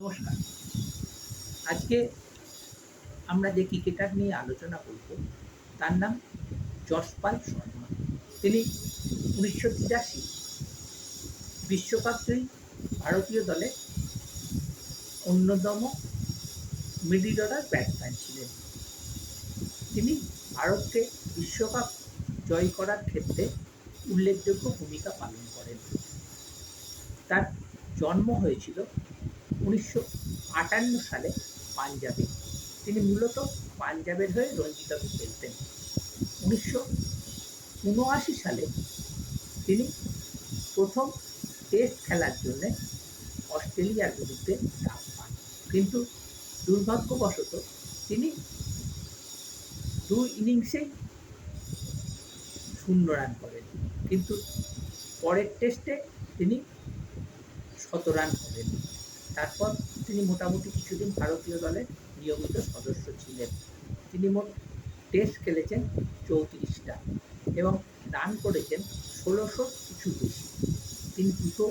নমস্কার আজকে আমরা যে ক্রিকেটার নিয়ে আলোচনা করব, তার নাম যশপাল শর্মা। তিনি উনিশশো তিরাশি বিশ্বকাপ জয়ী ভারতীয় দলে অন্যতম মিডিল অর্ডার ব্যাটসম্যান ছিলেন। তিনি ভারতকে বিশ্বকাপ জয় করার ক্ষেত্রে উল্লেখযোগ্য ভূমিকা পালন করেন। তার জন্ম হয়েছিল উনিশশো আটান্ন সালে পাঞ্জাবে। তিনি মূলত পাঞ্জাবের হয়ে রঞ্জি ট্রফি খেলতেন। উনিশশো উনআশি সালে তিনি প্রথম টেস্ট খেলার জন্য অস্ট্রেলিয়ার বিরুদ্ধে ডাক পান। কিন্তু দুর্ভাগ্যবশত তিনি দুই ইনিংসেই শূন্য রান করেন। কিন্তু পরের টেস্টে তিনি শত রান করেন। তারপর তিনি মোটামুটি কিছুদিন ভারতীয় দলের নিয়মিত সদস্য ছিলেন। তিনি মোট টেস্ট খেলেছেন চৌত্রিশটা এবং রান করেছেন ষোলোশো কিছু বেশি তিনি দুটো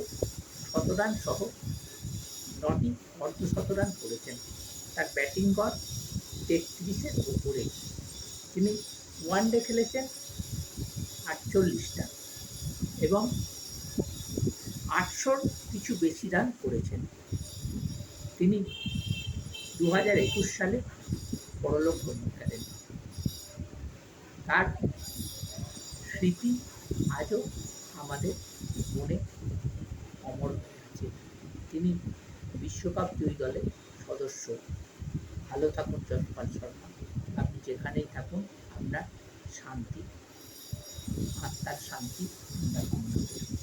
শতরান সহ নটি অর্ধ শতরান করেছেন। তার ব্যাটিং গড় তেত্রিশের উপরে তিনি ওয়ান ডে খেলেছেন আটচল্লিশটা এবং আটশোর কিছু বেশি রান করেছেন। তিনি দু হাজার একুশ সালে পরলোক গমন করেন। তার স্মৃতি আজও আমাদের মনে অমর হয়ে আছে তিনি বিশ্বকাপ জয়ী দলের সদস্য। ভালো থাকুন যশপাল শর্মা। আপনি যেখানেই থাকুন আপনার শান্তি, আত্মার শান্তি, আমরা কামনা করি